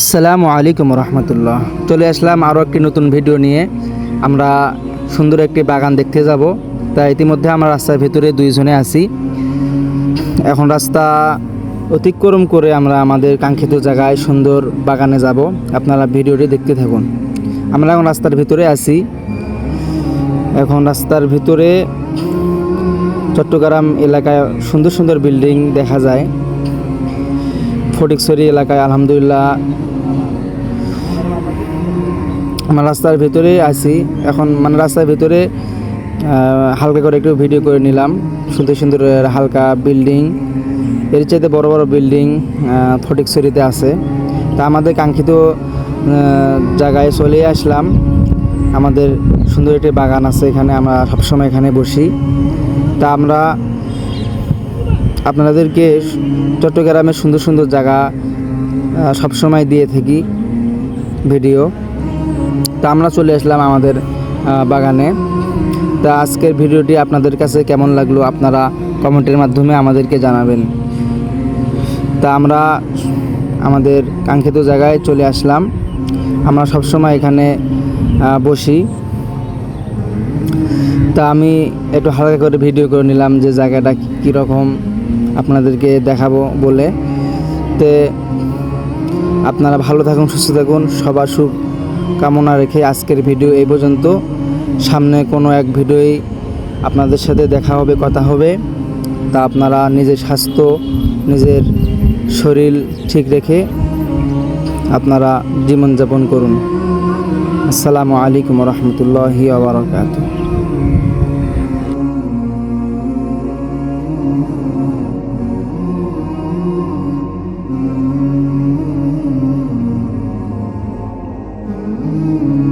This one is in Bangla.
আসসালামু আলাইকুম রহমতুল্লাহ। চলে আসলাম আরও একটি নতুন ভিডিও নিয়ে। আমরা সুন্দর একটি বাগান দেখতে যাব। তা ইতিমধ্যে আমরা রাস্তার ভিতরে দুইজনে আছি। এখন রাস্তা অতিক্রম করে আমরা আমাদের কাঙ্ক্ষিত জায়গায় সুন্দর বাগানে যাব। আপনারা ভিডিওটি দেখতে থাকুন। আমরা এখন রাস্তার ভিতরে আছি। এখন রাস্তার ভিতরে চট্টগ্রাম এলাকায় সুন্দর সুন্দর বিল্ডিং দেখা যায়। ফটিকছড়ি এলাকায়, আলহামদুলিল্লাহ। আমার রাস্তার ভিতরে আছি। এখন মানে রাস্তার ভিতরে হালকা করে একটু ভিডিও করে নিলাম। সুন্দর সুন্দর হালকা বিল্ডিং এর চাইতে বড় বড় বিল্ডিং ফটিকছড়িতে আছে। তা আমাদের কাঙ্ক্ষিত জায়গায় চলে আসলাম। আমাদের সুন্দর একটি বাগান আছে এখানে, আমরা সবসময় এখানে বসি। তা আমরা আপনাদেরকে চট্টগ্রামের সুন্দর সুন্দর জায়গা সবসময় দিয়ে থাকি ভিডিও। তা আমরা চলে আসলাম আমাদের বাগানে। তা আজকের ভিডিওটি আপনাদের কাছে কেমন লাগল আপনারা কমেন্টের মাধ্যমে আমাদেরকে জানাবেন। তা আমরা আমাদের কাঙ্ক্ষিত জায়গায় চলে আসলাম। আমরা সবসময় এখানে বসি। তা আমি একটু হালকা করে ভিডিও করে নিলাম যে জায়গাটা কীরকম। আপনাদেরকে দেখাবো বলে। তে আপনারা ভালো থাকুন, সুস্থ থাকুন। সবার সুখ কামনা রেখে আজকের ভিডিও এই পর্যন্ত। সামনে কোনো এক ভিডিওই আপনাদের সাথে দেখা হবে, কথা হবে। তা আপনারা নিজের স্বাস্থ্য, নিজের শরীর ঠিক রেখে আপনারা জীবনযাপন করুন। আসসালামু আলাইকুম রহমতুল্লাহি আবরকাত Mm-hmm.